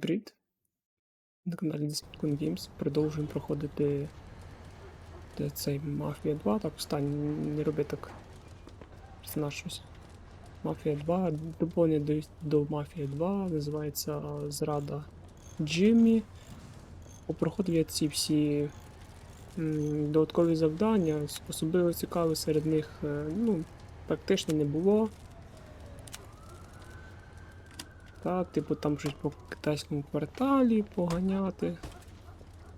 Всім Привіт! На каналі Discipline Games продовжуємо проходити цей Мафія 2. Так, встань, не роби так. Персонаж щось. Мафія 2, доповнення до, до Мафія 2, називається Зрада Джиммі. Попроходив я ці всі м, додаткові завдання, особливо цікавих серед них е, ну, практично не було. Та, типу, там щось по китайському кварталі поганяти.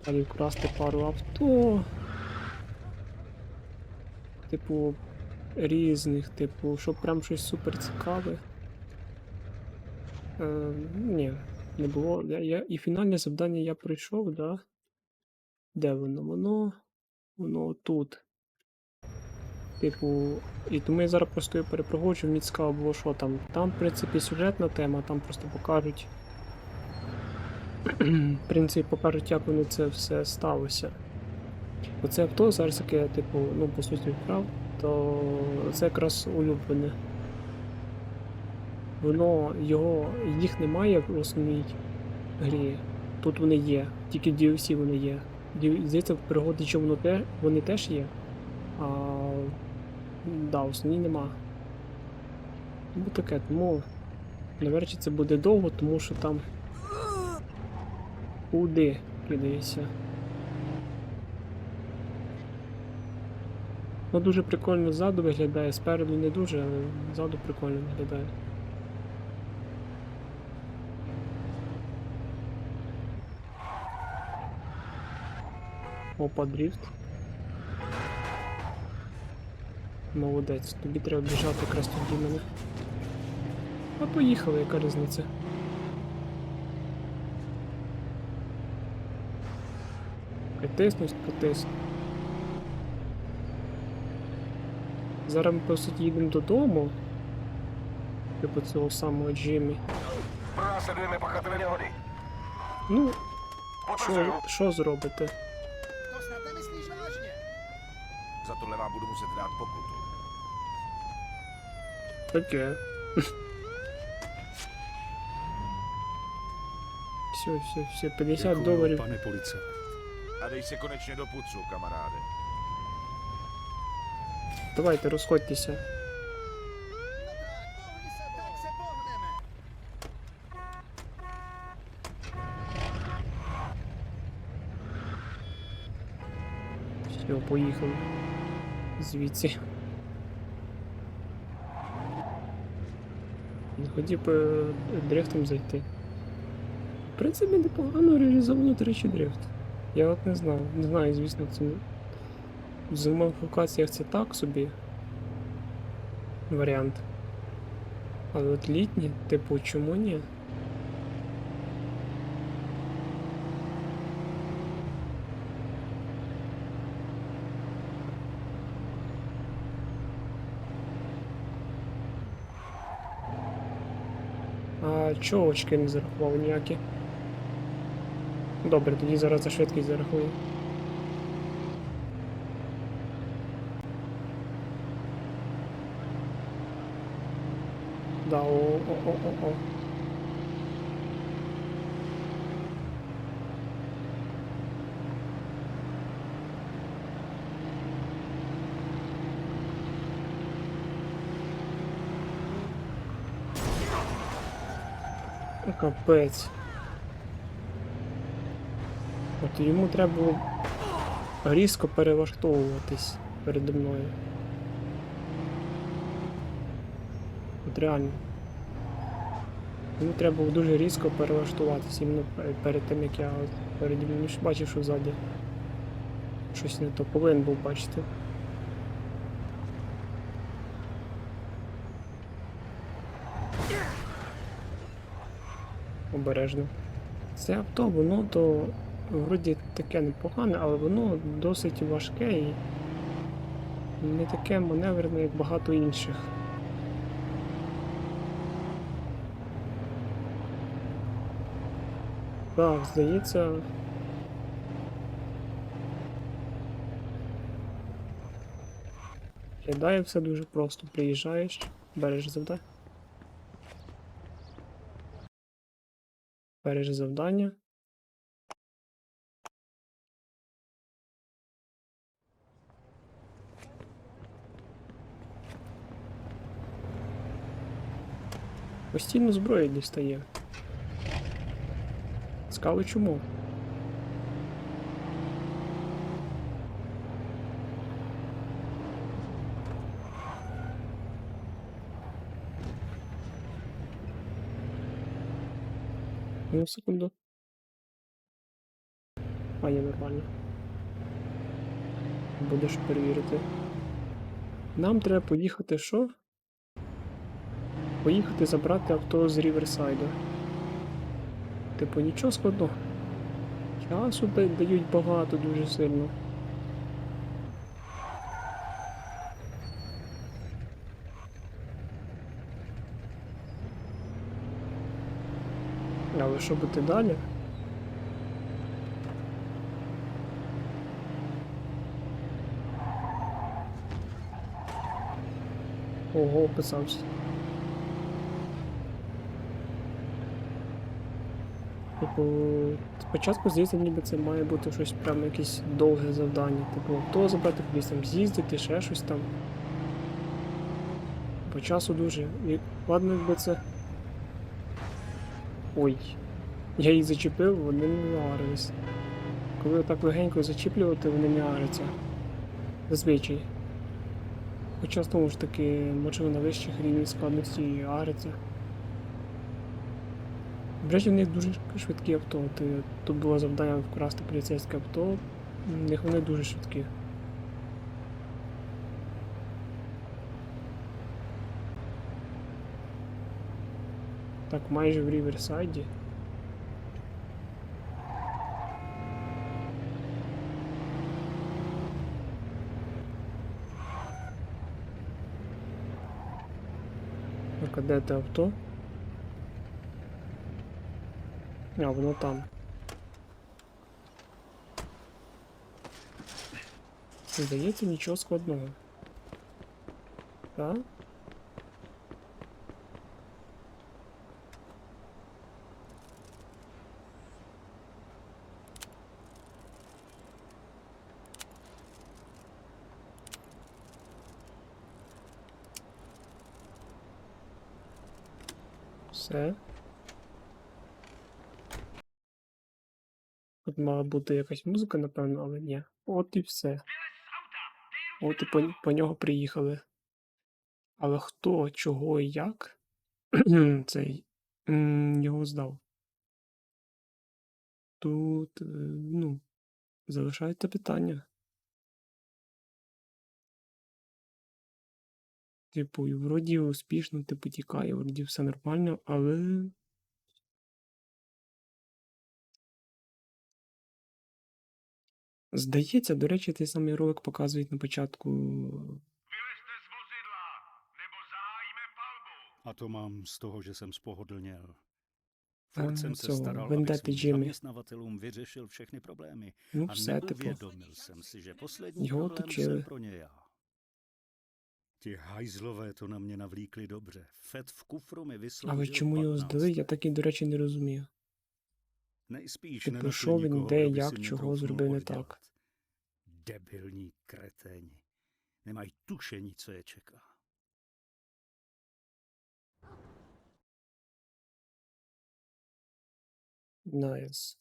Далі вкрасти пару авто. Типу, різних, типу, щоб прям щось супер цікаве. Е, ні, не було. Я, я, і фінальне завдання я пройшов, да? Де воно? Воно. Воно тут. Типу, і тому я зараз просто його перепроходжу, мені цікаво було, що там. Там, в принципі, сюжетна тема, там просто покажуть. В принципі, покажуть, як воно це все сталося. Оце авто зараз яке типу, ну, по суті, вкрав, то це якраз улюблене. Воно, його, їх немає в основній грі. Тут вони є, тільки в DLC вони є. Здається, в пригоді, що воно те, вони теж є. А Да, основні нема. Тому таке, тому навряд чи це буде довго, тому що там. Куди кидається. Ну дуже прикольно ззаду виглядає, спереду не дуже, але ззаду прикольно виглядає. Опа, дріфт. Молодець, тобі треба біжати якраз тоді мене. А поїхали, яка різниця. Притиснуть, притиснуть. Зараз ми по суті їдемо додому. Типу цього самого Джиммі. Ну, що, що? To vážně? Za tohle vám budu muset dát pokutu. Таке. Все, все, все, 50 Děkuju, доларів. policajt. A dej se konečně do pucu, kamaráde. Давайте, розходьтеся. Все, поїхали. Звідси. Хотів би е, дрифтом зайти. В принципі, непогано реалізовано, речі, дрифт. Я от не знав. Не знаю, звісно, це в зимових локаціях це так собі. Варіант. Але от літні, типу, чому ні? А чого очки не зарахував ніякі? Добре, тоді зараз за швидкість зарахую. Да, о, Капець. От йому треба було різко перелаштовуватись передо мною. От реально. Йому треба було дуже різко перелаштуватися іменно перед тим, як я переді мною бачив, що ззаді. Щось не то повинен був бачити. Обережно. Це авто, воно то вроді таке непогане, але воно досить важке і не таке маневрене, як багато інших. Так, здається. Глядає все дуже просто. Приїжджаєш, береш завдання. Перше завдання. Постійно зброя дістає. Цікаво чому? Ну, секунду. А, є нормально. Будеш перевірити. Нам треба поїхати що? Поїхати забрати авто з Ріверсайду. Типу, нічого складного. Часу дають багато дуже сильно. Але що бути далі? Ого, писався. Типу, спочатку здається, ніби це має бути щось прямо якесь довге завдання. Типу, авто забрати, кудись там з'їздити, ще щось там. По часу дуже. І ладно, якби це. Ой. Я їх зачепив, вони не агрились. Коли так легенько зачіплювати, вони не агряться. Зазвичай. Хоча знову ж таки, можливо, на вищих рівнях складності і агряться. До речі, в них дуже швидкі авто. Ти, тут було завдання вкрасти поліцейське авто. В них вони дуже швидкі. Так, майже в Ріверсайді. Так, а де те авто? А, воно там. Здається, нічого складного. Так? Все. Тут мала бути якась музика, напевно, але ні. От і все. От і по, по нього приїхали. Але хто, чого і як цей його здав? Тут, е, ну, залишається питання. Типу, і вроді успішно, типу, тікає, вроді все нормально, але. Здається, до речі, той самий ролик показують на початку. Vylezte z vozidla, nebo zahájíme palbu. A to mám z toho, že jsem spohodlněl. A, Furt jsem se co, staral, vendety abych svým Jimmy. zaměstnavatelům vyřešil všechny problémy. Ну, A все, типу. neuvědomil jsem si, že poslední Jo, problém točili. jsem pro ně já. Ti hajzlové to na mě navlíkli dobře. Fed v kufru mi vysloužil Але чому його 15. здали, я так і, до речі, не розумію. Nejspíš Типу, nenašli що він nikoho, де, kdo by як, si mě чого troufnul зробив не oddělat. так. Debilní kreténi. Nemají tušení, co je čeká. Найс.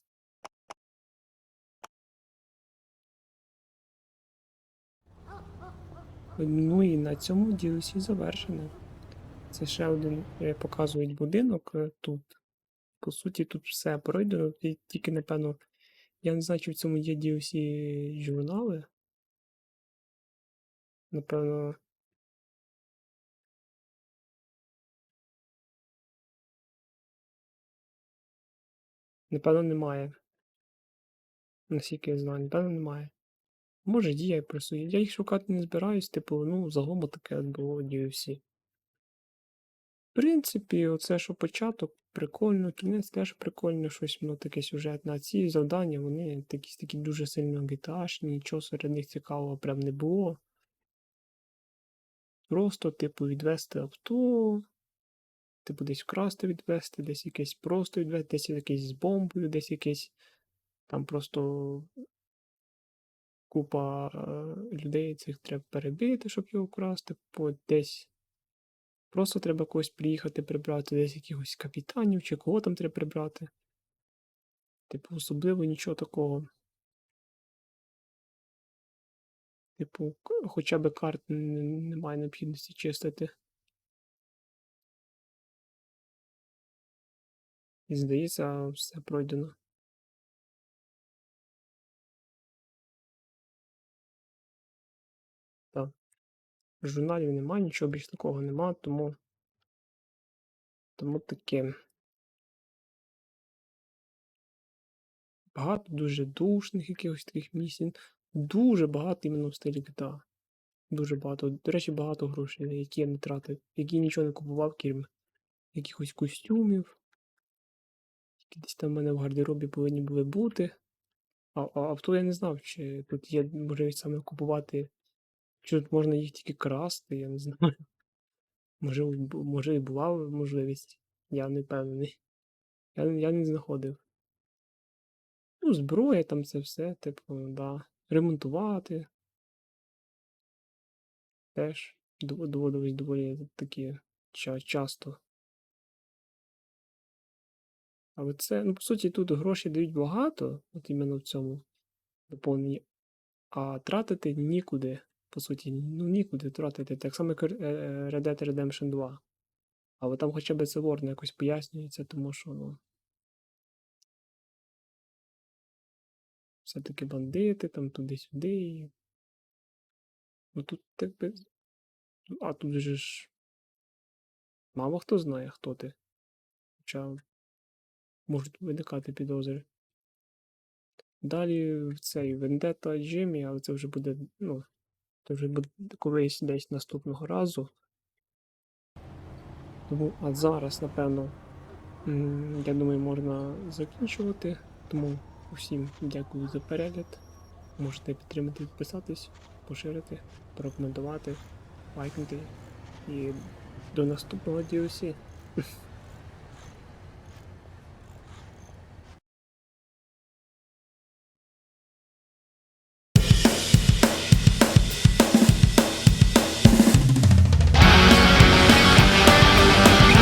Ну і на цьому DLC завершено. Це ще один показують будинок е, тут. По суті, тут все пройдено. Тільки, напевно, я не знаю, чи в цьому є DLC журнали. Напевно. Напевно, немає. Наскільки я знаю, напевно, немає. Може, є, я просто. Я їх шукати не збираюсь, типу, ну, загалом таке було DLC. В принципі, оце що початок, прикольно, кінець теж прикольно, щось воно таке сюжетне. А ці завдання, вони такі, такі дуже сильно GTA-шні, нічого серед них цікавого прям не було. Просто, типу, відвести авто, типу десь вкрасти відвести, десь якесь просто відвести, десь якесь з бомбою, десь якесь там просто купа е, людей цих треба перебити, щоб його вкрасти, по десь просто треба когось приїхати прибрати, десь якихось капітанів чи кого там треба прибрати. Типу, особливо нічого такого. Типу, хоча б карт немає необхідності чистити. І здається, все пройдено. Журналів немає, нічого більш такого нема, тому. Тому таке. Багато дуже душних якихось таких місій. Дуже багато іменно в стилі GTA. Дуже багато. До речі, багато грошей, які я не тратив, які нічого не купував, крім якихось костюмів, які десь там в мене в гардеробі повинні були бути. А, а авто я не знав, чи тут є можливість саме купувати, чи тут можна їх тільки красти, я не знаю. Може, може і була можливість, я не впевнений. Я, я не знаходив. Ну, зброя там це все, типу, да. Ремонтувати. Теж доводилось доволі такі ча- часто. Але це, ну, по суті, тут гроші дають багато, от іменно в цьому доповненні, а тратити нікуди. По суті, ну нікуди тратити. Так само, як е, е, Red Dead Redemption 2. Але там хоча б це ворно якось пояснюється, тому що, ну. Все-таки бандити, там туди-сюди. Ну тут так би. А тут же ж. Мало хто знає, хто ти. Хоча можуть виникати підозри. Далі цей Вендета Джиммі, але це вже буде, ну, це вже буде колись десь наступного разу. Тому, а зараз, напевно, я думаю, можна закінчувати. Тому усім дякую за перегляд. Можете підтримати, підписатись, поширити, порекомендувати, лайкнути. І до наступного DLC.